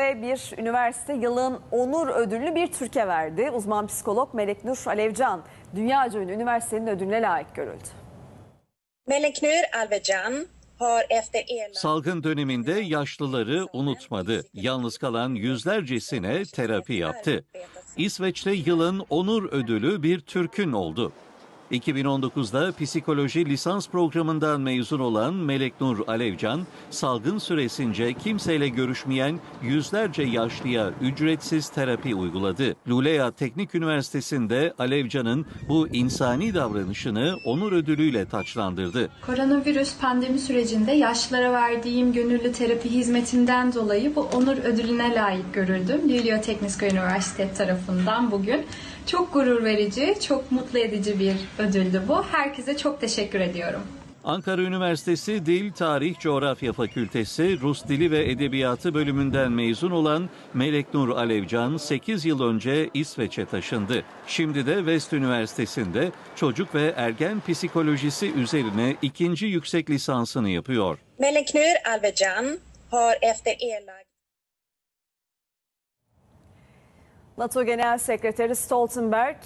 Ve bir üniversite yılın onur ödülünü bir Türkiye verdi. Uzman psikolog Melek Nur Alevcan dünyaca ünlü üniversitenin ödülüne layık görüldü. Har efter erlagt Salgın döneminde yaşlıları unutmadı. Yalnız kalan yüzlercesine terapi yaptı. İsveç'te yılın onur ödülü bir Türk'ün oldu. 2019'da psikoloji lisans programından mezun olan Melek Nur Alevcan, salgın süresince kimseyle görüşmeyen yüzlerce yaşlıya ücretsiz terapi uyguladı. Lulea Teknik Üniversitesi'nde Alevcan'ın bu insani davranışını onur ödülüyle taçlandırdı. Koronavirüs pandemi sürecinde yaşlılara verdiğim gönüllü terapi hizmetinden dolayı bu onur ödülüne layık görüldüm. Lülyo Tekniska Üniversitesi tarafından bugün. Çok gurur verici, çok mutlu edici bir ödüldü bu. Herkese çok teşekkür ediyorum. Ankara Üniversitesi Dil, Tarih, Coğrafya Fakültesi Rus Dili ve Edebiyatı bölümünden mezun olan Melek Nur Alevcan 8 yıl önce İsveç'e taşındı. Şimdi de West Üniversitesi'nde çocuk ve ergen psikolojisi üzerine ikinci yüksek lisansını yapıyor. Meleknur Alvejan har efter erlagt NATO Genel Sekreteri Stoltenberg